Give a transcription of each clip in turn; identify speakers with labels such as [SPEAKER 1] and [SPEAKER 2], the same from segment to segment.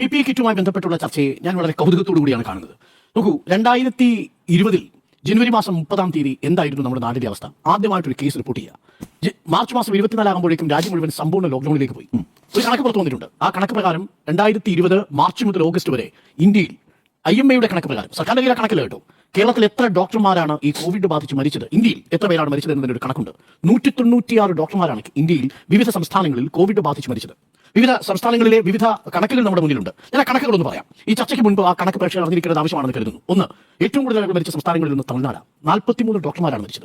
[SPEAKER 1] P P കിറ്റുമായി ബന്ധപ്പെട്ടുള്ള ചർച്ചയെ ഞാൻ വളരെ കൗതുകത്തോടു കൂടിയാണ് കാണുന്നത്. നോക്കൂ രണ്ടായിരത്തി ഇരുപതിൽ ജനുവരി മാസം മുപ്പതാം തീയതി എന്തായിരുന്നു നമ്മുടെ നാടിന്റെ അവസ്ഥ? ആദ്യമായിട്ടൊരു കേസ് റിപ്പോർട്ട് ചെയ്യുക. മാർച്ച് മാസം ഇരുപത്തിനാലാകുമ്പോഴേക്കും രാജ്യം മുഴുവൻ സമ്പൂർണ ലോക്ക്ഡൌണിലേക്ക് പോയി. ഒരു കണക്ക് പുറത്തു വന്നിട്ടുണ്ട്. ആ കണക്ക് പ്രകാരം രണ്ടായിരത്തി ഇരുപത് മാർച്ച് മുതൽ ഓഗസ്റ്റ് വരെ ഇന്ത്യയിൽ ഐ എം എയുടെ കണക്ക് പ്രകാരം സർക്കാരിന്റെ കയ്യിലെ കണക്കില്ല കേട്ടോ കേരളത്തിൽ എത്ര ഡോക്ടർമാരാണ് ഈ കോവിഡ് ബാധിച്ച് മരിച്ചത്? ഇന്ത്യയിൽ എത്ര പേരാണ് മരിച്ചത് എന്നതിന്റെ ഒരു കണക്കുണ്ട്. നൂറ്റി തൊണ്ണൂറ്റിയാറ് ഡോക്ടർമാരാണ് ഇന്ത്യയിൽ വിവിധ സംസ്ഥാനങ്ങളിൽ കോവിഡ് ബാധിച്ച് മരിച്ചത്. വിവിധ സംസ്ഥാനങ്ങളിലെ വിവിധ കണക്കുകൾ നമ്മുടെ മുന്നിലുണ്ട്. ഞാൻ ആ കണക്കുകളൊന്ന് പറയാം. ഈ ചർച്ചയ്ക്ക് മുൻപ് ആ കണക്ക് പ്രേക്ഷകർ അറിഞ്ഞിരിക്കേണ്ടത് ആവശ്യമാണെന്ന് കരുതുന്നു. ഒന്ന് ഏറ്റവും കൂടുതൽ മരിച്ച സംസ്ഥാനങ്ങളിൽ നിന്ന് തമിഴ്നാട്. നാൽപ്പത്തിമൂന്ന് ഡോക്ടർമാരാണ് മരിച്ചത്.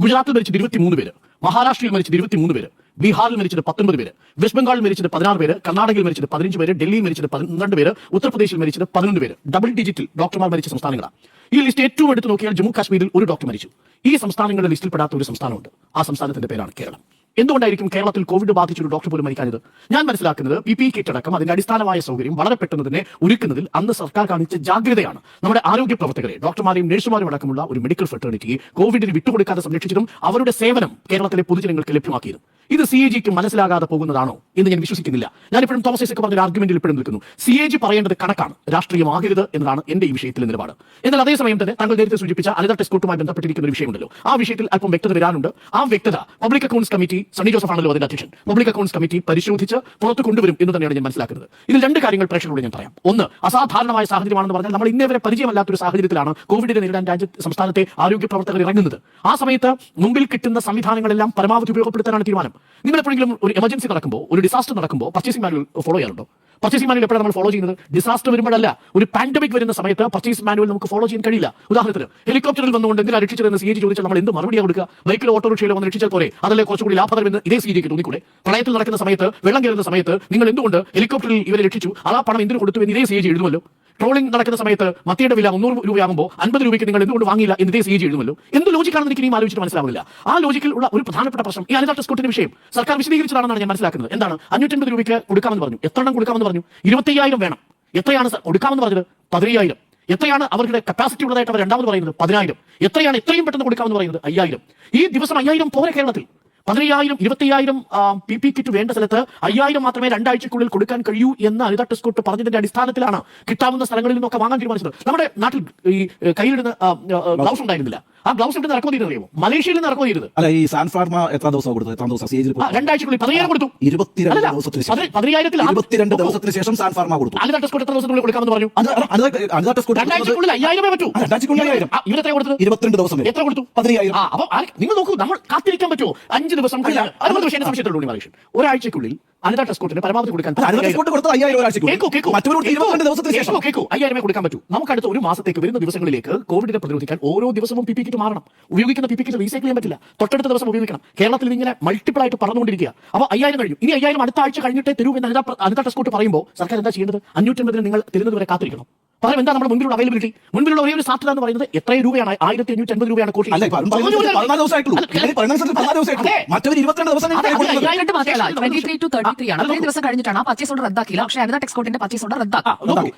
[SPEAKER 1] ഗുജറാത്തിൽ മരിച്ചത് ഇരുപത്തിമൂന്ന് പേര്. മഹാരാഷ്ട്രയിൽ മരിച്ചത് ഇരുപത്തിമൂന്ന് പേര്. ബീഹാറിൽ മരിച്ചത് പത്തൊൻപത് പേര് വെസ്റ്റ് ബംഗാളിൽ മരിച്ചത് പതിനാറ് പേര് കർണാടകയിൽ മരിച്ചത് പതിനഞ്ച് പേര് ഡൽഹിയിൽ മരിച്ചത് പന്ത്രണ്ട് പേര് ഉത്തർപ്രദേശിൽ മരിച്ചത് പതിനൊന്ന് പേര്. ഡബിൾ ഡിജിറ്റിൽ ഡോക്ടർമാർ മരിച്ച സംസ്ഥാനങ്ങളാണ് ഈ ലിസ്റ്റ് ഏറ്റവും എടുത്ത് നോക്കിയാൽ ജമ്മു കാശ്മീരിൽ ഒരു ഡോക്ടർ മരിച്ചു. ഈ സംസ്ഥാനങ്ങളുടെ ലിസ്റ്റിൽ പെടാത്ത ഒരു സംസ്ഥാനമുണ്ട്. ആ സംസ്ഥാനത്തിന്റെ പേരാണ് കേരളം. എന്തുകൊണ്ടായിരിക്കും കേരളത്തിൽ കോവിഡ് ബാധിച്ച ഒരു ഡോക്ടർ പോലും മരിക്കാഞ്ഞത്? ഞാൻ മനസ്സിലാക്കുന്നത് പി പി കിറ്റ് അടക്കം അതിന്റെ അടിസ്ഥാനമായ സൗകര്യം വളരെ പെട്ടെന്ന് തന്നെ ഒരുക്കുന്നതിൽ അന്ന് സർക്കാർ കാണിച്ച ജാഗ്രതയാണ്. നമ്മുടെ ആരോഗ്യ പ്രവർത്തകരെ ഡോക്ടർമാരെയും നഴ്സുമാരും അടക്കമുള്ള ഒരു മെഡിക്കൽ ഫെറ്റേണിറ്റിയെ കോവിഡിന് വിട്ടുകൊടുക്കാതെ സംരക്ഷിച്ചതും അവരുടെ സേവനം കേരളത്തിലെ പൊതുജനങ്ങൾക്ക് ലഭ്യമാക്കിയതും. ഇത് സി എ ജിക്ക് മനസ്സിലാകാതെ പോകുന്നതാണോ എന്ന് ഞാൻ വിശ്വസിക്കുന്നില്ല. ഞാൻ ഇപ്പോഴും തോമസ് ഐസക് പറഞ്ഞ ആർഗ്യുമെന്റിൽ ഇപ്പോഴും നിൽക്കുന്നു. സി എ ജി പറയേണ്ടത് കണക്കാണ് രാഷ്ട്രീയമാകരുത് എന്നതാണ് എന്റെ ഈ വിഷയത്തിലെ നിലപാട്. എന്നാൽ അതേസമയം തന്നെ താങ്കൾ നേരത്തെ സൂചിപ്പിച്ച അനിത ടെസ്കോട്ടുമായി ബന്ധപ്പെട്ടിരിക്കുന്ന ഒരു വിഷയമുണ്ടല്ലോ. ആ വിഷയത്തിൽ അല്പം വ്യക്തത വരാനുണ്ട്. ആ വ്യക്തത public accounts committee Sunny Joseph ആണല്ലോ അതിന്റെ അധ്യക്ഷൻ. പബ്ലിക് അക്കൗണ്ട്സ് കമ്മിറ്റി പരിശോധിച്ച് പുറത്തു കൊണ്ടുവരും എന്ന് തന്നെയാണ് ഞാൻ മനസ്സിലാക്കുന്നത്. ഇതിൽ രണ്ട് കാര്യങ്ങൾ പ്രേക്ഷകരോട് ഞാൻ പറയാം. ഒന്ന് അസാധാരണമായ സാഹചര്യമാണെന്ന് പറഞ്ഞാൽ നമ്മൾ ഇന്നേവരെ പരിചയമല്ലാത്തൊരു സാഹചര്യത്തിലാണ് കോവിഡിനെ നേരിടാൻ രാജ്യ സംസ്ഥാനത്തെ ആരോഗ്യ പ്രവർത്തകർ ഇറങ്ങുന്നത്. ആ സമയത്ത് മുമ്പിൽ കിട്ടുന്ന സംവിധാനങ്ങളെല്ലാം പരമാവധി ഉപയോഗപ്പെടുത്താനാണ് തീരുമാനം. നിങ്ങൾ എപ്പോഴെങ്കിലും ഒരു എമർജൻസി നടക്കുമ്പോൾ ഒരു ഡിസാസ്റ്റർ നടക്കുമ്പോൾ പർച്ചേസിംഗ് മാനുവൽ ഫോളോ ചെയ്യാറുണ്ടോ? പർച്ചേസിംഗ് മാനുവൽ എപ്പോഴാണ് നമ്മൾ ഫോളോ ചെയ്യുന്നത്? ഡിസാസ്റ്റർ വരുമ്പോഴല്ല ഒരു പാൻഡമിക് വരുന്ന സമയത്ത് പർച്ചേസ് മാനുവൽ നമുക്ക് ഫോളോ ചെയ്യാൻ കഴിയില്ല. ഉദാഹരണത്തിന് ഹെലികോപ്റ്ററിൽ വന്നുകൊണ്ട് എന്തിനാ രക്ഷിച്ചതെന്ന് സി ജി ചോദിച്ചാൽ നമ്മൾ എന്ത് മറുപടിയാണ് കൊടുക്കുക? ബൈക്കിലോ ഓട്ടോറിക്ഷയിലോ വന്ന് രക്ഷിച്ചാൽ പോലെ അതല്ലേ കുറച്ചുകൂടി ലാഭകരമെന്ന് ഇതേ സി ജിക്ക് തോന്നിക്കൂടെ? പ്രളയത്തിൽ നടക്കുന്ന സമയത്ത് വെള്ളം കയറുന്ന സമയത്ത് നിങ്ങൾ എന്തുകൊണ്ട് ഹെലികോപ്റ്ററിൽ ഇവരെ രക്ഷിച്ചു? ആ പണം എന്തിനു കൊടുത്തു എന്ന് ഇതേ സി ജി എഴുതുമല്ലോ. ട്രോളിംഗ് നടക്കുന്ന സമയത്ത് മത്തിയുടെ വില മുന്നൂറ് രൂപയാകുമ്പോൾ അൻപത് രൂപയ്ക്ക് നിങ്ങൾ എന്തുകൊണ്ട് വാങ്ങിയില്ല എന്ന് സി ജി എഴുതുമല്ലോ. എന്ത് ലോജിക്കാണെന്ന് എനിക്ക് ഇനിയും ആലോചിച്ചിട്ട് മനസ്സിലാവില്ല. ആ ലോജിക്കിൽ ഉള്ള ഒരു പ്രധാനപ്പെട്ട പ്രശ്നം ഈ അനിത ടെസ്കോട്ടിന്റെ വിഷയം സർക്കാർ വിശദീകരിച്ചതാണെന്നാണ് ഞാൻ മനസ്സിലാക്കുന്നത്. എന്താണ്? അഞ്ഞൂറ്റമ്പത് രൂപയ്ക്ക് കൊടുക്കാമെന്ന് പറഞ്ഞു. എത്ര എണ്ണം കൊടുക്കാമെന്ന് പറഞ്ഞു? ഇരുപത്തയ്യായിരം വേണം. എത്രയാണ് കൊടുക്കാമെന്ന് പറഞ്ഞത്? പതിനയ്യായിരം. എത്രയാണ് അവരുടെ കപ്പാസിറ്റി ഉള്ളതായിട്ട് അവർ രണ്ടാമത് പറയുന്നത്? പതിനായിരം. എത്രയാണ് എത്രയും പെട്ടെന്ന് കൊടുക്കാമെന്ന് പറയുന്നത്? അയ്യായിരം. ഈ ദിവസം അയ്യായിരം പോരെ കേരളത്തിൽ. പതിനയ്യായിരം ഇരുപത്തിയ്യായിരം പി പി കിറ്റ് വേണ്ട സ്ഥലത്ത് അയ്യായിരം മാത്രമേ രണ്ടാഴ്ചക്കുള്ളിൽ കൊടുക്കാൻ കഴിയൂ എന്ന് അനിത ടെസ്കോട്ട് പറഞ്ഞതിന്റെ അടിസ്ഥാനത്തിലാണ് കിട്ടാവുന്ന സ്ഥലങ്ങളിൽ നിന്നൊക്കെ വാങ്ങാൻ തീരുമാനിച്ചത്. നമ്മുടെ നാട്ടിൽ ഈ കയ്യിലിടുന്ന ഗ്ലൗസ് ഉണ്ടായിരുന്നില്ല. ആ ഗ്ലൗസ് ഇവിടെ ഇറക്കുമതി അറിയുമോ? മലേഷ്യയിൽ നിന്ന് ഇറക്കുമതി ചെയ്തത്
[SPEAKER 2] അല്ല ഈ സാൻ ഫാർമ എത്ര ദിവസം കൊടുത്തു എത്ര ദിവസം?
[SPEAKER 1] രണ്ടാഴ്ചക്കുള്ളിൽ പതിനായിരം കൊടുത്തു.
[SPEAKER 2] ഇരുപത്തിരണ്ട്
[SPEAKER 1] അല്ലല്ല,
[SPEAKER 2] ദിവസത്തിന് ശേഷം.
[SPEAKER 1] സാൻ പതിനായിരത്തിൽ ആ-
[SPEAKER 2] ഇരുപത്തിരണ്ട് ദിവസത്തിന് ശേഷം സാൻഫാർമ കൊടുത്തു.
[SPEAKER 1] അനിതാ ടെസ്റ്റ് എത്ര ദിവസത്തിനുള്ളിൽ കൊടുക്കാമെന്ന് പറഞ്ഞു.
[SPEAKER 2] അനിതാ ടെസ്റ്റ്
[SPEAKER 1] രണ്ടാഴ്ചക്കുള്ളിൽ അയ്യായിരമേ പറ്റൂ.
[SPEAKER 2] രണ്ടാഴ്ചക്കുള്ളിൽ അയ്യായിരം.
[SPEAKER 1] ഇവരെത്ര കൊടുത്തത്?
[SPEAKER 2] ഇരുപത്തിരണ്ട് ദിവസം
[SPEAKER 1] എത്ര കൊടുത്തു?
[SPEAKER 2] പതിനയ്യായിരം.
[SPEAKER 1] ആ അപ്പൊ നിങ്ങൾ നോക്കൂ നമ്മൾ കാത്തിരിക്കാൻ പറ്റുമോ? അഞ്ച് ദിവസം കഴിഞ്ഞാൽ അറുപത് ദിവസം എന്റെ ഒരാഴ്ചക്കുള്ളിൽ അനിത ടെസ്കോട്ടിന് പരമാവധി കൊടുക്കാൻ
[SPEAKER 2] അയ്യായിരം
[SPEAKER 1] കൊടുക്കാൻ പറ്റൂ. നമുക്ക് അടുത്ത ഒരു മാസത്തേക്ക് വരുന്ന ദിവസങ്ങളിലേക്ക് കോവിഡിനെ പ്രതിരോധിക്കാൻ ഓരോ ദിവസവും പി പി കിറ്റ് മാറണം. ഉപയോഗിക്കുന്ന പി പി കിറ്റ് റീസൈക്കിൾ ചെയ്യാൻ പറ്റില്ല. തൊട്ടടുത്ത ദിവസം ഉപയോഗിക്കണം. കേരളത്തിൽ ഇങ്ങനെ മൾട്ടിപ്പിൾ ആയിട്ട് പറഞ്ഞുകൊണ്ടിരിക്കുക അപ്പൊ അയ്യായിരം കഴിഞ്ഞു. ഇനി അയ്യായിരം അടുത്ത ആഴ്ച കഴിഞ്ഞിട്ടേ തരൂ എന്ന് അനിത അനിത പറയുമ്പോൾ സർക്കാർ എന്താ ചെയ്യേണ്ടത്? അഞ്ഞൂറ്റമ്പതിന് നിങ്ങൾ തരുന്നത് വരെ കാത്തിരിക്കണം. പകരം എന്താ നമ്മുടെ മുൻപിലുള്ള അവൈലബിലിറ്റി മുൻപിലുള്ള ഒരേ ഒരു സാധ്യത എന്ന് പറയുന്നത് എത്ര രൂപയാണ്? ആയിരത്തി അഞ്ഞൂറ്റി അൻപത് രൂപയാണ്
[SPEAKER 2] കോടി ദിവസം
[SPEAKER 3] കഴിഞ്ഞിട്ടാണ് ആ പർച്ചേസ് ഓർഡർ റദ്ദാക്കിയില്ല പക്ഷേ അനിത ടെക്സ്കോട്ടിന്റെ പർച്ചേസ് ഓർഡർ റദ്ദാക്കി.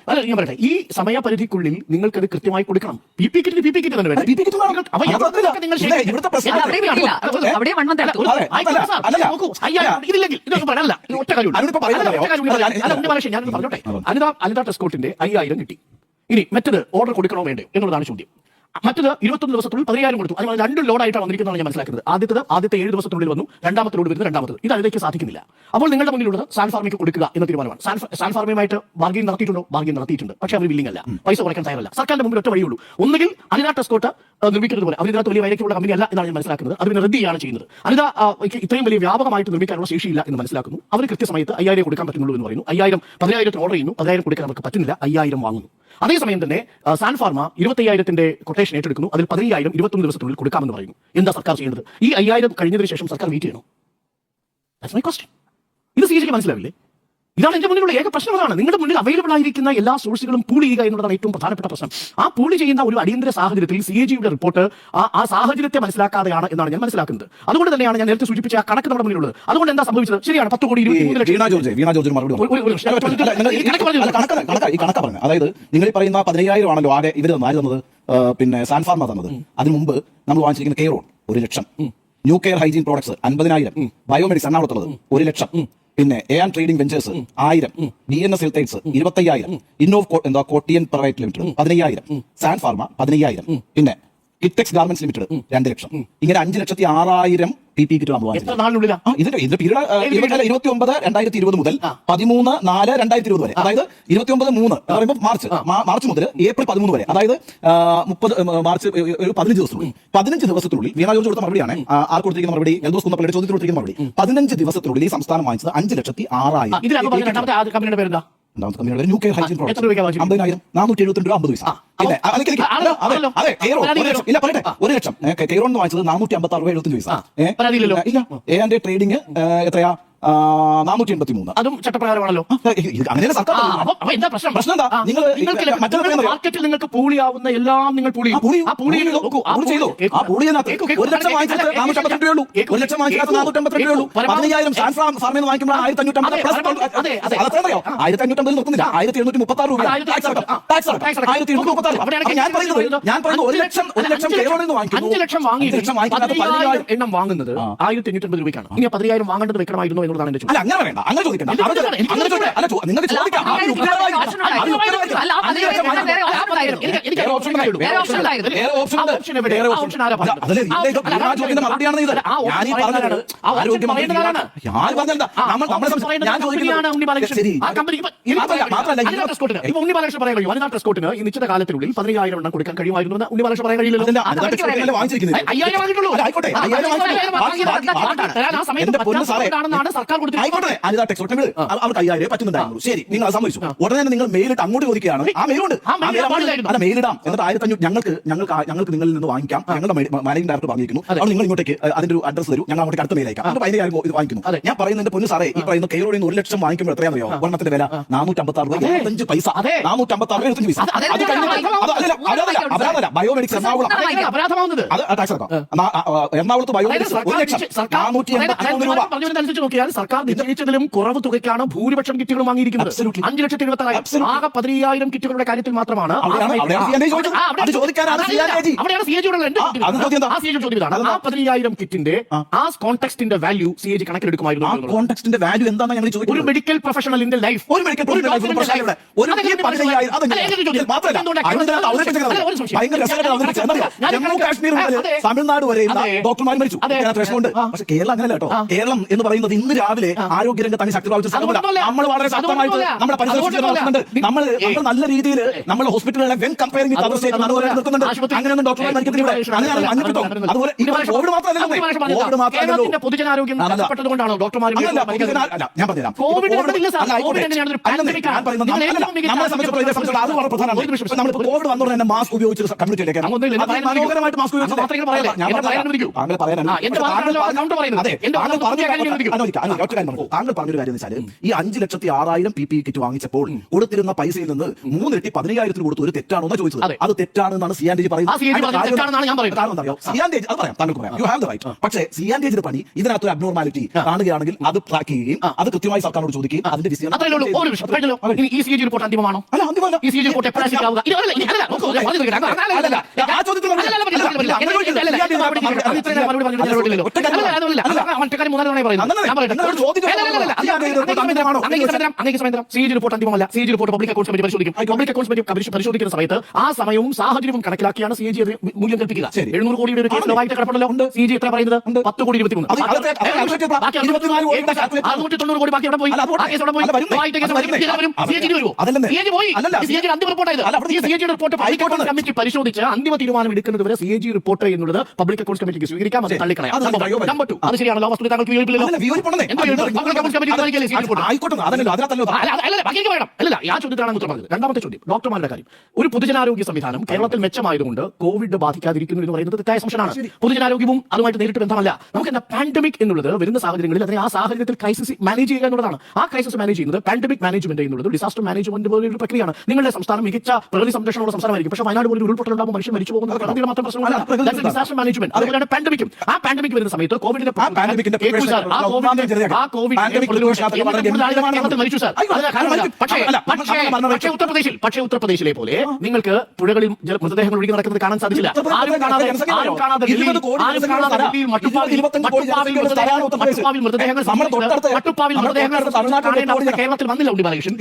[SPEAKER 1] അല്ല, ഞാൻ പറയട്ടെ. ഈ സമയപരിധിക്കുള്ളിൽ നിങ്ങൾക്കത് കൃത്യമായി കൊടുക്കണം. P P kit
[SPEAKER 2] P P kit
[SPEAKER 1] തന്നെ ഇതില്ലെങ്കിൽ ബാലകൃഷ്ണൻ, പറഞ്ഞോട്ടെ. അനിത അനിത ടെസ്കോട്ടിന്റെ അയ്യായിരം കിട്ടി. ഇനി മറ്റത് ഓർഡർ കൊടുക്കണോ വേണ്ടേ എന്നുള്ളതാണ് ചോദ്യം. മറ്റത് ഇരുപത്തൊന്ന് ദിവസത്തിനുള്ളിൽ പതിനായിരം കൊടുത്തു. അതിന് രണ്ട് ലോഡ് ആയിട്ടാണ് വന്നിരിക്കുന്നതാണ് ഞാൻ മനസ്സിലാക്കുന്നത്. ആദ്യത്തത് ആദ്യത്തെ ഏഴ് ദിവസത്തിനുള്ളിൽ വന്നു. രണ്ടാമത്തെ ലോഡ് വരുന്നത് രണ്ടാമത്തത്. ഇത് അതിലേക്ക് സാധിക്കുന്നില്ല. അപ്പോൾ നിങ്ങളുടെ മുന്നിലുള്ളത് സാൻഫാർമയ്ക്ക് കൊടുക്കുക എന്ന തീരുമാനമാണ്. സാൻഫാർമിയുമായിട്ട് ബാർഗെയിൻ നടത്തിയിട്ടുണ്ടോ? ബാർഗെയിൻ നടത്തിയിട്ടുണ്ട്. പക്ഷേ അവർ വില്ലിംഗ് അല്ല. പൈസ കുറയ്ക്കാൻ തയ്യാറല്ല. സർക്കാരിന്റെ മുമ്പിൽ ഒറ്റ വഴിയുള്ളൂ. ഒന്നുകിൽ അനിത ടെസ്കോട്ട് നിർമ്മിക്കുന്നത് പോലെ അവർ വലിയ വൈരക്കുള്ള കമ്പനി അല്ല എന്നാണ് ഞാൻ മനസ്സിലാക്കുന്നത്. അതിന് റദ്ദിയാണ് ചെയ്യുന്നത്. അനിത ഇത്രയും വലിയ വ്യാപകമായിട്ട് നിർമ്മിക്കാനുള്ള ശേഷിയില്ല എന്ന് മനസ്സിലാക്കുന്നു. അവർ കൃത്യസമയത്ത് അയ്യായിരം കൊടുക്കാൻ പറ്റുന്നുള്ളൂ എന്ന് പറയുന്നു. അയ്യായിരം പതിനായിരത്തിന് ഓർഡർ ചെയ്യുന്നു. പതിനായിരം കൊടുക്കാൻ അവർക്ക് പറ്റുന്നില്ല. അയ്യായിരം വാങ്ങുന്നു. അതേസമയം തന്നെ സാൻ ഫാർമ ഇരുപത്തയ്യായിരത്തിന്റെ കൊട്ടേഷൻ ഏറ്റെടുക്കുന്നു. അതിൽ പതിനയ്യായിരം ഇരുപത്തൊന്ന് ദിവസത്തിനുള്ളിൽ കൊടുക്കാമെന്ന് പറയുന്നു. എന്താ സർക്കാർ ചെയ്യേണ്ടത്? ഈ അയ്യായിരം കഴിഞ്ഞതിന് ശേഷം സർക്കാർ വെയിറ്റ് ചെയ്യണോ? ദാറ്റ്സ് മൈ ക്വസ്റ്റ്യൻ ഇത് സി മനസ്സിലാവില്ലേ? ഇതാണ് എന്റെ മുന്നിലുള്ള ഏക പ്രശ്നം അതാണ്. നിങ്ങളുടെ മുന്നിൽ അവൈലബിൾ ആയിരിക്കുന്ന എല്ലാ സോഴ്സുകളും പൂൾ ചെയ്യുക എന്നുള്ളതാണ് ഏറ്റവും പ്രധാനപ്പെട്ട പ്രശ്നം. ആ പൂൾ ചെയ്യുന്ന ഒരു അടിയന്തര സാഹചര്യത്തിൽ സി എ ജിയുടെ റിപ്പോർട്ട് ആ ആ സാഹചര്യത്തെ മനസ്സിലാക്കാതെയാണ് എന്നാണ് ഞാൻ മനസ്സിലാക്കുന്നത്. അതുകൊണ്ട് തന്നെയാണ് ഞാൻ നേരത്തെ സൂചിപ്പിച്ച ആ കണക്ക് നമ്മുടെ മുന്നിലുള്ളത്. അതുകൊണ്ട് എന്താ സംഭവിച്ചത്? ശരിയാണ് പത്ത് കോടി
[SPEAKER 2] അതായത് നിങ്ങൾ പറയുന്ന പതിനയ്യായിരം ആണല്ലോ ആകെ ഇവർ ആര് തന്നത്? പിന്നെ സാൻഫാർമ തന്നത്. അതിന് മുമ്പ് നമ്മൾ വാങ്ങിച്ചിരിക്കുന്ന കെയറോൺ ഒരു ലക്ഷം. ന്യൂ കെയർ ഹൈജീൻ പ്രോഡക്ട്സ് അൻപതിനായിരം. ബയോമെഡിക്സ് എറണാകുളത്തുള്ളത് ഒരു ലക്ഷം. പിന്നെ എ ആൻഡ് ട്രേഡിംഗ് വെഞ്ചേഴ്സ് ആയിരം. ബി എൻ എസ് ഹെൽത്തേഴ്സ് ഇരുപത്തയ്യായിരം. ഇന്നോവ് എന്താ കോട്ടിയൻ പ്രൈവറ്റ് ലിമിറ്റഡ് പതിനയ്യായിരം. സാൻ ഫാർമ പതിനയ്യായിരം. പിന്നെ കിറ്റെക്സ് ഗാർമെന്റ്സ് ലിമിറ്റഡ് രണ്ട് ലക്ഷം. ഇങ്ങനെ അഞ്ച് ലക്ഷത്തി ആറായിരം പി പി കിറ്റ് ഇതിന്റെ ഇതിന്റെ പീരീഡ് ഇരുപത്തി ഒമ്പത് രണ്ടായിരത്തി ഇരുപത് മുതൽ പതിമൂന്ന് നാല് രണ്ടായിരത്തി ഇരുപത് വരെ അതായത് ഇരുപത്തി ഒമ്പത് മൂന്ന് എന്ന് പറയുമ്പോൾ മാർച്ച് മാർച്ച് മുതൽ ഏപ്രിൽ പതിമൂന്ന് വരെ. അതായത് മുപ്പത് മാർച്ച് ഒരു പതിനഞ്ച് ദിവസത്തിനുള്ളിൽ. പതിനഞ്ച് ദിവസത്തിനുള്ളിൽ വീണ ജോർജ് കൊടുത്ത മറുപടിയാണ്. ആർ കൊടുത്തിരിക്കുന്ന മറുപടി? എൽദോസ് കുന്നപ്പള്ളിയുടെ ചോദ്യത്തിൽ കൊടുത്തിരിക്കുന്ന മറുപടി. പതിനഞ്ച് ദിവസത്തിനുള്ളിൽ ഈ സംസ്ഥാനം വാങ്ങിച്ചത് അഞ്ച് ലക്ഷത്തി ആറായിരം
[SPEAKER 1] രണ്ടാമത്തെ കമ്പനിയുടെ
[SPEAKER 2] ന്യൂ കെയർ ഹൈജീൻ
[SPEAKER 1] പ്രോഡക്റ്റ്
[SPEAKER 2] അമ്പതിനായിരം നാനൂറ്റി എഴുപത്തി രൂപ അമ്പത് പൈസ. ഇല്ല, അതെ, കെയറോ,
[SPEAKER 1] പരാതി
[SPEAKER 2] ഒരു ലക്ഷം. ഇല്ല പറയട്ടെ ഒരു ലക്ഷം. ഏ, വാങ്ങിച്ചത് നാനൂറ്റി അമ്പത്തി അറുപത് എഴുപത്തഞ്ച് പൈസ. ഇല്ല എ ആൻഡ് ട്രേഡിംഗ് എത്രയാ? നാനൂറ്റി എൺപത്തി മൂന്ന്
[SPEAKER 1] അതും ചട്ടപ്രകാരമാണല്ലോ.
[SPEAKER 2] സർക്കാർ
[SPEAKER 1] എന്താ പ്രശ്നം?
[SPEAKER 2] പ്രശ്നം എന്താ? നിങ്ങൾ-
[SPEAKER 1] നിങ്ങൾക്ക് മാർക്കറ്റിൽ നിങ്ങൾക്ക് പൂളിയാവുന്ന എല്ലാം നിങ്ങൾ പൂളി
[SPEAKER 2] ആ പൂളി.
[SPEAKER 1] നോക്കൂ. ആ
[SPEAKER 2] പൂളി ചെയ്തു. ആ പൂളിയതിനകത്ത്
[SPEAKER 1] കേൾക്കൂ, കേൾക്കൂ.
[SPEAKER 2] ഒരു ലക്ഷം വാങ്ങിച്ചത്
[SPEAKER 1] കേൾക്കൂ,
[SPEAKER 2] നാനൂറ്റി അമ്പത്തി രൂപയുള്ളൂ ഒരു ലക്ഷം വാങ്ങിച്ചത്
[SPEAKER 1] കേൾക്കൂ,
[SPEAKER 2] നാനൂറ്റി അമ്പത്തി രൂപയുള്ളൂ
[SPEAKER 1] കേൾക്കൂ. പരമാവധി-
[SPEAKER 2] പതിനയ്യായിരം സാൻ ഫാം നിന്ന് വാങ്ങിക്കുമ്പോൾ ആയിരത്തി അഞ്ഞൂറ്റി അമ്പത് പ്ലസ്
[SPEAKER 1] പരമാവധി- അതെ, അതെ.
[SPEAKER 2] അത് എത്രയോ ആയിരത്തി അഞ്ഞൂറ്റി നിർത്തുന്നില്ല ആയിരത്തി മുപ്പത്തി ആറ് രൂപ.
[SPEAKER 1] ആയിരത്തി
[SPEAKER 2] മുപ്പത്തി ആറ് ഞാൻ പറയുന്നത് ഞാൻ പറയുന്നത് ഒരു ലക്ഷം ഒരു ലക്ഷം നിന്ന് വാങ്ങിക്കുന്നു.
[SPEAKER 1] ലക്ഷം വാങ്ങി
[SPEAKER 2] ലക്ഷം
[SPEAKER 1] എണ്ണം വാങ്ങുന്നത് ആയിരത്തി അഞ്ഞൂറ്റി അമ്പത് രൂപയ്ക്കാണ്. ഇനി പതിനായിരം വാങ്ങേണ്ടത് വെക്കണമായിരുന്നു എന്നുള്ളതാണ് എന്റെ
[SPEAKER 2] അല്ല അങ്ങനെ വേണ്ട അങ്ങനെ ചോദിക്കണ്ട. അങ്ങനെ ചോദിക്കണം അല്ല നിങ്ങൾക്ക് ചോദിക്കാം മറുപടിയാണ് ഇത് ഞാൻ ഈ പറഞ്ഞത് ആരോഗ്യമന്ത്രി നമ്മൾ നമ്മളെ ഞാൻ ചോദിക്കുന്നത്
[SPEAKER 1] വനിതാ ഡ്രസ് ഈ നിശ്ചിത കാലത്തിനുള്ളിൽ പതിനയ്യായിരം എണ്ണം കൊടുക്കാൻ കഴിയുമായിരുന്നു എന്ന് ഉണ്ണി ബാലകൃഷ്ണൻ പറയാൻ കഴിയില്ലല്ലോ
[SPEAKER 2] വാങ്ങിച്ചിരിക്കുന്നത്
[SPEAKER 1] അയ്യായിരം വാങ്ങിയിട്ടുള്ളൂ
[SPEAKER 2] ആയിക്കോട്ടെ
[SPEAKER 1] അയ്യായിരം സർക്കാർ
[SPEAKER 2] ആയിക്കോട്ടെ. അനിതാ ടെക്സ്റ്റ് അവർക്ക് അയ്യായിരം പറ്റുന്നുണ്ടായിരുന്നു ശരി നിങ്ങൾ അത് സമ്മതിച്ചു. ഉടനെ തന്നെ നിങ്ങൾ മെയിലിട്ട് അങ്ങോട്ട് ചോദിക്കുകയാണ്. ആ മെയിലുണ്ട്. അല്ല മെയിലിടാം. എന്നിട്ട് ആയിരത്തി അഞ്ഞൂറ് ഞങ്ങൾക്ക് ഞങ്ങൾക്ക് ഞങ്ങൾക്ക് നിങ്ങളിൽ നിന്ന് വാങ്ങിക്കാം. ഞങ്ങളുടെ മാനേജിംഗ് ഡയറക്ടർ പറഞ്ഞിരിക്കുന്നു. അപ്പോൾ നിങ്ങൾ ഇങ്ങോട്ടേക്ക് അതിന്റെ ഒരു അഡ്രസ് തരൂ. ഞങ്ങൾ അങ്ങോട്ട് അടുത്ത മെയിൽ അയക്കാം. എന്നിട്ട് ഇത് വാങ്ങിക്കുന്നു.
[SPEAKER 1] അതെ.
[SPEAKER 2] ഞാൻ പറയുന്നതിന്റെ പൊന്നു സാറേ ഈ പറയുന്ന കെയറോടെ ഒരു ലക്ഷം വാങ്ങിക്കുമ്പോൾ എത്രയാണെന്നറിയോ? ഒരെണ്ണത്തിന്റെ വില നാനൂറ്റി അമ്പത്തി ആറ് എഴുപത്തഞ്ച് പൈസ.
[SPEAKER 1] അതെ.
[SPEAKER 2] നാനൂറ്റി അമ്പത്തി ആറ് എഴുപത്തഞ്ച് പൈസ.
[SPEAKER 1] അത് അതെ,
[SPEAKER 2] അത് കഴിഞ്ഞിട്ട്
[SPEAKER 1] അതെ,
[SPEAKER 2] അത് ബയോമെഡിക്സ് എറണാകുളം. അത് ടാക്സ് എറണാകുളത്ത് ബയോമെഡിക്സ് ഒരു ലക്ഷം നാനൂറ്റി എൺപത്തി മൂന്ന് രൂപ.
[SPEAKER 1] സർക്കാർ നിശ്ചയിച്ചതിലും കുറവ് തുകയ്ക്കാണ് ഭൂരിപക്ഷം കിറ്റുകൾ വാങ്ങിയിരിക്കുന്നത്. അഞ്ചു ലക്ഷത്തി എഴുപത്തി. ആകെ പതിനയ്യായിരം കിറ്റുകളുടെ കാര്യത്തിൽ മാത്രമാണ്
[SPEAKER 2] അവിടെയാണ്-
[SPEAKER 1] സി എ
[SPEAKER 2] ആ,
[SPEAKER 1] പതിനയ്യായിരം കിറ്റിന്റെ ആ. കോൺടെക്സ്റ്റിന്റെ വാല്യൂ സി എജി കണക്കിലെടുക്കുമായിരുന്നു.
[SPEAKER 2] കോൺടെക്സ്റ്റിന്റെ വാല്യൂ എന്താണെന്ന് ഞങ്ങൾ
[SPEAKER 1] ഒരു മെഡിക്കൽ പ്രൊഫഷണലിന്റെ ലൈഫ്
[SPEAKER 2] ഒരു മെഡിക്കൽ ജമ്മു കാശ്മീർ തമിഴ്നാട് വരെ. ഡോക്ടർമാർ മരിച്ചു. പക്ഷെ കേരളം അങ്ങനെയല്ല കേട്ടോ. കേരളം എന്ന് പറയുന്നത് ഇന്ന് രാവിലെ ആരോഗ്യ രംഗത്താണ് ശക്തി പ്രാപിച്ച സ്ഥലമല്ല നമ്മൾ വളരെ ശക്തമായിട്ട്. നമ്മുടെ പരിസരത്ത്. നമ്മൾ നമ്മൾ നല്ല രീതിയിൽ നമ്മുടെ ഹോസ്പിറ്റലുകളെ when comparing with other state അതുപോലെ നിൽക്കുന്നുണ്ട് അങ്ങനെയൊന്നും ഡോക്ടർമാർ ഇവിടെ. അതുപോലെ കോവിഡ് മാത്രമല്ലല്ലോ കോവിഡ്
[SPEAKER 1] പൊതുജനാരോഗ്യം. ഡോക്ടർമാർ
[SPEAKER 2] അല്ല, ഞാൻ പറഞ്ഞുതരാം. നമ്മളെ സംബന്ധിച്ചിടത്തോളം അത് വളരെ പ്രധാനമാണ്. കോവിഡ് തന്നെ മാസ്ക് ഉപയോഗിച്ച് കമ്മ്യൂണിറ്റിയിലേക്ക് മനോഹരമായിട്ട് മാസ്ക്
[SPEAKER 1] പറയുന്നത്.
[SPEAKER 2] അതെ, പറഞ്ഞ ഒറ്റ കാര്യം പറഞ്ഞു. താങ്കൾ പറഞ്ഞൊരു കാര്യം എന്ന് വെച്ചാൽ ഈ അഞ്ച് ലക്ഷത്തി ആറായിരം പി പി കിറ്റ് വാങ്ങിച്ചപ്പോൾ കൊടുത്തിരുന്ന പൈസയിൽ നിന്ന് മൂന്നിരട്ടി പതിനയ്യായിരത്തിന് കൊടുത്ത് ഒരു തെറ്റാണോ എന്ന് ചോദിച്ചത്
[SPEAKER 1] അത്
[SPEAKER 2] തെറ്റാണെന്നാണ് സി
[SPEAKER 1] CND
[SPEAKER 2] പറയുന്നത്
[SPEAKER 1] പറയുന്നത്.
[SPEAKER 2] കാരണം അറിയോ സിയാൻഡേജ് അത് പറയാം താങ്കൾക്ക് പറയാം യു ഹാവ് ദ റൈറ്റ് പക്ഷേ സി ആൻഡ് എജിന്റെ പണി ഇതിനകത്ത് ഒരു അബ്നോർമാലിറ്റി കാണുകയാണെങ്കിൽ അത് ട്രാക്ക് ചെയ്യുകയും അത് കൃത്യമായി സർക്കാരോട് ചോദിക്കുകയും അതിന്റെ
[SPEAKER 1] റിപ്പോർട്ട് അന്തിമമാണോ
[SPEAKER 2] അല്ല അന്തിമല്ല
[SPEAKER 1] ഈ സി ജി റിപ്പോർട്ട് എപ്പോഴാണ് മൂന്നാൽ തവണ പറയുന്നു. ഞാൻ പറയട്ടെ. C G report അന്തിമമല്ല C G report public accounts committee പരിശോധിക്കും പബ്ലിക് അക്കൗണ്ട്സ് കമ്മിറ്റി പരിശോധിക്കുന്ന സമയത്ത് ആ സമയവും സാഹചര്യവും കണക്കിലാക്കിയാണ് സി ജി മൂല്യം കൽപ്പിക്കുക എഴുന്നൂറ് കോടിയുടെ ഒരു കേസ്
[SPEAKER 2] ആണല്ലോ.
[SPEAKER 1] ഉണ്ട് കിടപ്പുണ്ടല്ലോ സി ജി എത്ര പറയുന്നത് പത്ത് കോടി
[SPEAKER 2] ഇരുപത്തിനാല് കോടി
[SPEAKER 1] അറുന്നൂറ്റി തൊണ്ണൂറ് ബാക്കി എവിടെ പോയി. കമ്മിറ്റി പരിശോധിച്ച് അന്തിമ തീരുമാനം എടുക്കുന്നതുവരെ സി എ ജി റിപ്പോർട്ട് എന്നുള്ളത് പബ്ലിക് അക്കൗണ്ട്സ് കമ്മിറ്റിക്ക് സ്വീകരിക്കാം അത് തള്ളിക്കളയാം നമ്പർ? ടു അത് ശരിയാണല്ലോ വസ്തുത താങ്കൾക്ക് വിയോജിപ്പില്ലല്ലോ
[SPEAKER 2] ആയിക്കോട്ടെ അതല്ലല്ലോ അതിനകത്തല്ലോ
[SPEAKER 1] അല്ലല്ല ആ ചോദ്യത്തിലാണ് ഉത്തരം പറഞ്ഞത് രണ്ടാമത്തെ ചോദ്യം ഡോക്ടർമാരുടെ കാര്യം ഒരു പൊതുജനാരോഗ്യ സംവിധാനം കേരളത്തിൽ മെച്ചമായതുകൊണ്ട് കോവിഡ് ബാധിക്കാതിരിക്കുന്നു എന്ന് പറയുന്നത് തെറ്റായ സംശയമാണ് പൊതുജനാരോഗ്യവും അതുമായിട്ട് നേരിട്ട് ബന്ധമല്ല നമുക്ക് എന്താ പാൻഡമിക് എന്നുള്ളത് വരുന്ന സാഹചര്യങ്ങളിൽ അതിനെ ആ സാഹചര്യത്തിൽ ക്രൈസിസ് മാനേജ് ചെയ്യുക എന്നുള്ളതാണ് ആ ക്രൈസിസ് മാനേജ് ചെയ്യുന്നത് പാൻഡമിക് മാനേജ്മെന്റ് എന്നുള്ളത് ഡിസാസ്റ്റർ മാനേജ്മെന്റ് പോലെ ഒരു പ്രക്രിയയാണ് നിങ്ങളുടെ സംസ്ഥാനം മികച്ച പ്രകൃതി സംരക്ഷണമുള്ള സംസ്ഥാനമായിരിക്കും പക്ഷേ വയനാട് പോലെ ഉരുൾപൊട്ടലുണ്ടാകുമ്പോൾ മനുഷ്യൻ മരിച്ചു പോകുന്നത് പ്രകൃതിയുടെ മാത്രം പ്രശ്നമല്ല ഡിസാസ്റ്റർ മാനേജ്മെന്റ് അതുപോലെയാണ് പാൻഡമിക്കും ആ പാൻഡമിക് വരുന്ന സമയത്ത് കോവിഡിന്റെ
[SPEAKER 2] ആ
[SPEAKER 1] ആ സാർ. ഉത്തർപ്രദേശിൽ പക്ഷേ ഉത്തർപ്രദേശിലെ പോലെ നിങ്ങൾക്ക് പുഴകളിൽ മൃതദേഹങ്ങൾ ഒഴുകി നടക്കുന്നത് കാണാൻ സാധിച്ചില്ല. കേരളത്തിൽ വന്നില്ല ഉണ്ടി ബാലകൃഷ്ണൻ.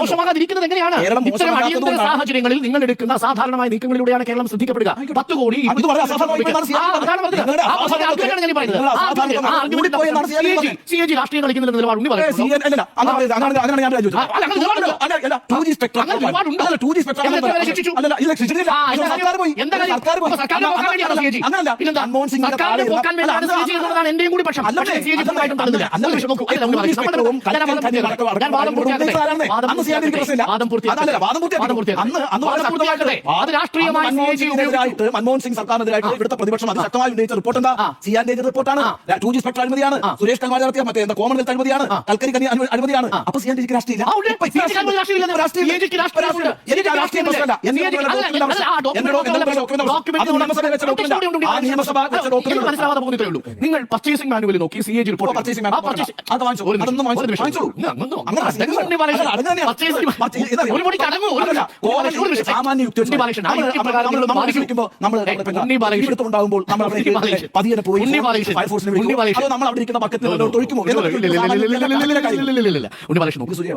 [SPEAKER 1] മോശമാകാതിരിക്കുന്നത് എങ്ങനെയാണ്? ഇത്തരം അടിയന്തര സാഹചര്യങ്ങളിൽ നിങ്ങൾ എടുക്കുന്ന സാധാരണമായ നീക്കങ്ങളിലൂടെയാണ് കേരളം ശ്രദ്ധിക്കപ്പെടുക. പത്ത് കോടി ഞാൻ പറയുന്നത് രാഷ്ട്രീയം കൂടി പക്ഷം രാഷ്ട്രീയമായി
[SPEAKER 2] മൻമോഹൻ സിംഗ് സർക്കാരിനെതിരായിട്ട് ഇവിടുത്തെ പ്രതിപക്ഷം അതിശക്തമായി ഉന്നയിച്ച റിപ്പോർട്ട് എന്താ സി റിപ്പോർട്ടാണ് ടു സുരേഷ് കൽമാർ മറ്റേ എന്താ കോമൺവെൽത്ത് അഴിമതിയാണ്. കൽക്കരി കനി അഴിമതിയാണ്. അപ്പൊ സി എൻ രാഷ്ട്രീയ
[SPEAKER 1] നിങ്ങൾ പർച്ചേസിംഗ് മാനുവൽ നോക്കി സി എ റിപ്പോർട്ട്
[SPEAKER 2] സാമാന്യ യുക്തി
[SPEAKER 1] നമ്മൾ
[SPEAKER 2] പതിയെ പോയി ഫയർഫോഴ്സ്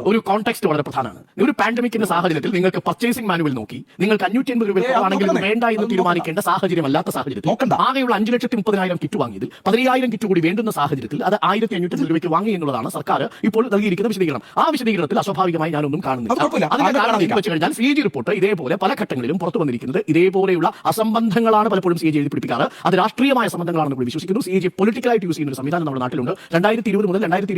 [SPEAKER 1] ഒരു കോൺടാക്സ്റ്റ് വളരെ പ്രധാനമാണ് ഒരു പാൻഡമിക്കിന്റെ സാഹചര്യത്തിൽ നിങ്ങൾക്ക് പർച്ചേസിംഗ് മാനുവൽ നോക്കി നിങ്ങൾക്ക് അഞ്ഞൂറ്റി അൻപത് രൂപ
[SPEAKER 2] ആണെങ്കിൽ
[SPEAKER 1] വേണ്ട എന്ന് തീരുമാനിക്കേണ്ട സാഹചര്യമല്ലാത്ത സാഹചര്യത്തിൽ ആകെയുള്ള അഞ്ചു ലക്ഷത്തി മുപ്പതിനായിരം കിറ്റ് വാങ്ങിയതിൽ പതിനായിരം കിറ്റ് കൂടി വേണ്ടുന്ന സാഹചര്യത്തിൽ അത് ആയിരത്തി അഞ്ഞൂറ്റി രൂപയ്ക്ക് വാങ്ങി എന്നുള്ളതാണ് സർക്കാർ ഇപ്പോൾ നൽകിയിരിക്കുന്ന വിശദീകരണം ആ വിശദീകരണത്തിൽ അസ്വാഭാവികമായി ഞാനൊന്നും കാണുന്നില്ല കഴിഞ്ഞാൽ സി ജി റിപ്പോർട്ട് ഇതേപോലെ പല ഘട്ടങ്ങളിലും പുറത്തു വന്നിരിക്കുന്നത് ഇതേപോലെയുള്ള അസംബന്ധങ്ങളാണ് പലപ്പോഴും സി ജി എഴുതി പിടിപ്പിക്കാറ് അത് രാഷ്ട്രീയമായ സംബന്ധങ്ങളാണെന്ന് കൂടി വിശ്വസിക്കുന്നു സി ജി പൊളിറ്റിക്കലായിട്ട് യൂസ് ചെയ്യുന്ന ഒരു സംവിധാനം നമ്മുടെ നാട്ടിലുണ്ട്. രണ്ടായിരത്തി ഇരുപത് മുതൽ രണ്ടായിരത്തി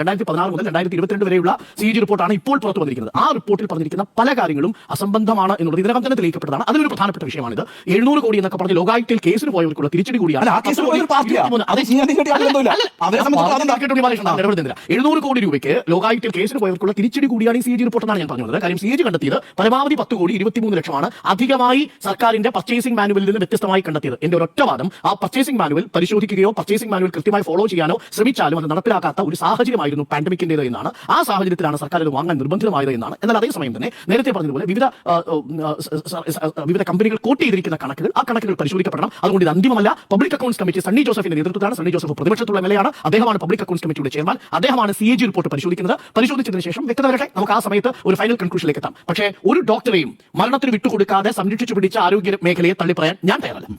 [SPEAKER 1] രണ്ടായിരത്തി പതിനാറ് മുതൽ രണ്ടായിരത്തി ഇരുപത്തിരണ്ട് വരെയുള്ള സി ജി റിപ്പോർട്ടാണ് ഇപ്പോൾ പുറത്തു വന്നിരിക്കുന്നത്. ആ റിപ്പോർട്ടിൽ പറഞ്ഞിരിക്കുന്ന പല കാര്യങ്ങളും അസംബന്ധമാണ് എന്നുള്ളത് ഇതിനകം തന്നെ തെളിയിക്കപ്പെട്ടതാണ് അതിലൊരു പ്രധാനപ്പെട്ട വിഷയമാണിത്. എഴുന്നൂറ് കോടി എന്നൊക്കെ പറഞ്ഞ് ലോകായുക്തയിൽ കേസിന് പോയവർക്കുള്ള തിരിച്ചടി കൂടിയാണ്. എഴുന്നൂറ് കോടി രൂപയ്ക്ക് ലോകായുക്തയിൽ കേസിന് പോയവർക്കുള്ള തിരിച്ചടി കൂടിയാണ് ഈ സി ജി റിപ്പോർട്ട് എന്നാണ് ഞാൻ പറഞ്ഞത് കാര്യം സി ജി കണ്ടെത്തിയത് പരമാവധി പത്ത് കോടി ഇരുപത്തിമൂന്ന് ലക്ഷമാണ് അധികമായി സർക്കാരിന്റെ പർച്ചേസിംഗ് മാനുവലിൽ നിന്ന് വ്യത്യസ്തമായി കണ്ടെത്തിയത്. എന്റെ ഒരൊറ്റ വാദം ആ പർച്ചേസിംഗ് മാനുവൽ പരിശോധിക്കുകയോ പർച്ചേസിംഗ് മാനുവൽ കൃത്യമായി ഫോളോ ചെയ്യാനോ ശ്രമിച്ചാലും അത് നടപ്പിലാക്കാത്ത ഒരു സാഹചര്യമായിരുന്നു പാൻഡമിക്കിന്റേത് എന്നാണ്. ആ സാഹചര്യത്തിലാണ് സർക്കാർ ഇത് വാങ്ങാൻ നിർബന്ധിതമായത് എന്നാണ്. എന്നാൽ അതേസമയം തന്നെ നേരത്തെ പറഞ്ഞതുപോലെ വിവിധ വിവിധ കമ്പനികൾ കോട്ട് ചെയ്തിരിക്കുന്ന കണക്കുകൾ ആ കണക്കുകൾ പരിശോധിക്കപ്പെടണം. അതുകൊണ്ട് ഇത് അന്തിമമല്ല. പബ്ലിക് അക്കൗണ്ട്സ് കമ്മിറ്റി സണ്ണി ജോസഫിന്റെ നേതൃത്വത്തിലാണ് സണ്ണി ജോസഫ് പ്രതിപക്ഷത്തുള്ള ആണ് അദ്ദേഹമാണ് പബ്ലിക് അക്കൗണ്ട്സ് കമ്മിറ്റിയുടെ ചെയർമാൻ അദ്ദേഹമാണ് സി എ ജി റിപ്പോർട്ട് പരിശോധിക്കുന്നത്. പരിശോധിച്ചതിന് ശേഷം വ്യക്തത വരട്ടെ നമുക്ക് ആ സമയത്ത് ഒരു ഫൈനൽ കൺക്ലൂഷനിലേക്ക് എത്താം. പക്ഷേ ഒരു ഡോക്ടറെയും മരണത്തിന് വിട്ടുകൊടുക്കാതെ സംരക്ഷിച്ചു പിടിച്ച ആരോഗ്യ മേഖലയെ തള്ളിപ്പറയാൻ ഞാൻ തയ്യാറല്ല.